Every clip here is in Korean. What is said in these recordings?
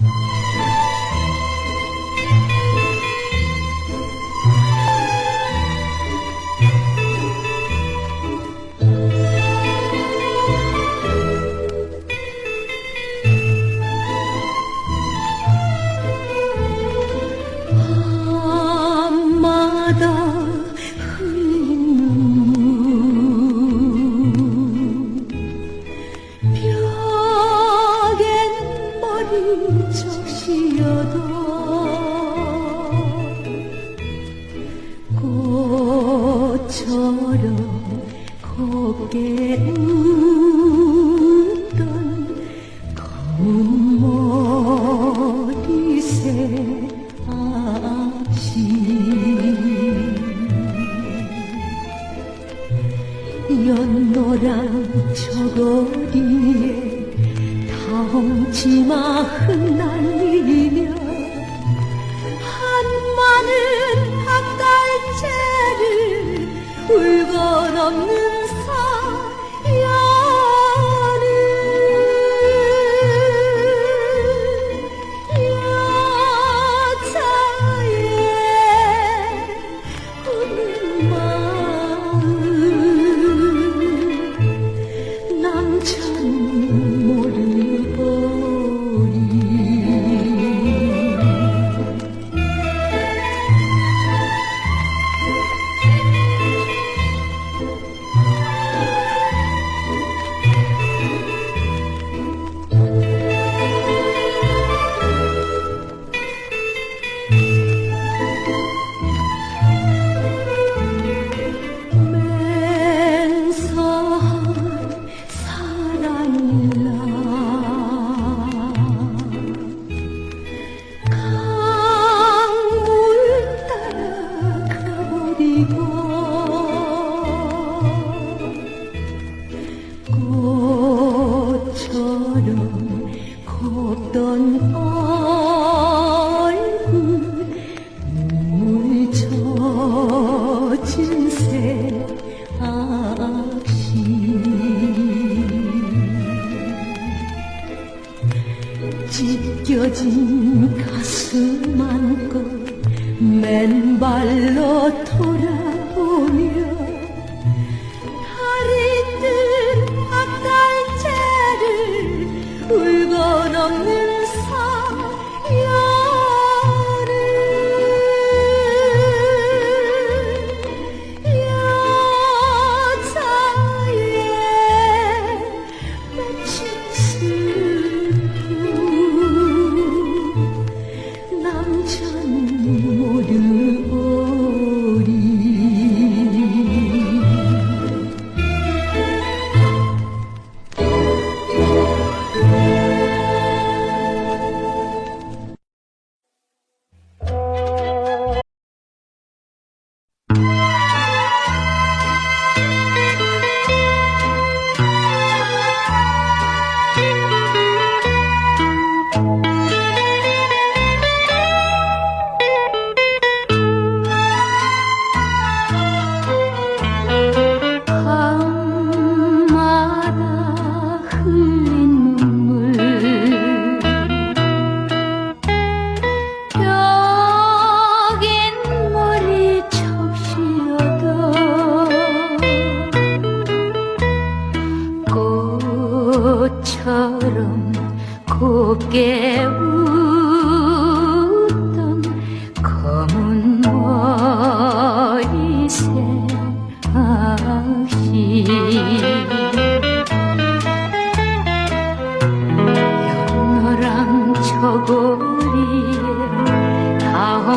Mm-hmm. 꽃처럼 곱게 웃던 검은 머리새 아침 연노랑 저거리에 다홍지마 흩날리 求 얼굴 물 젖은 새악시 찢겨진 가슴 안고 맨발로 돌아오며 다리 뜬 박달채를 울고 넘는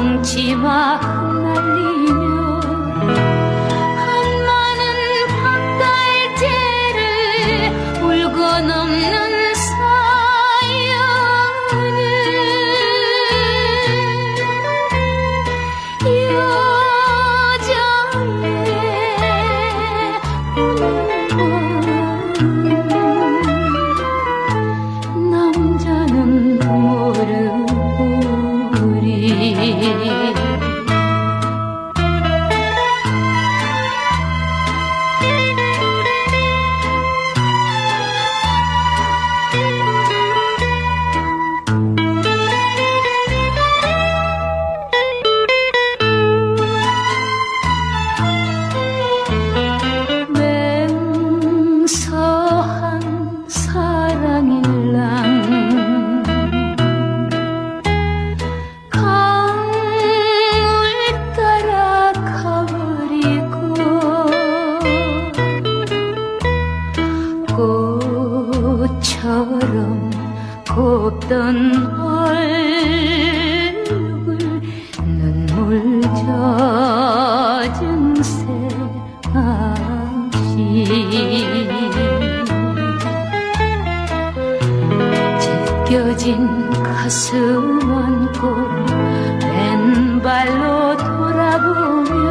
风起吧，那里。 웃던 얼굴 눈물 젖은 새아씨 찢겨진 가슴 안고 왼발로 돌아보며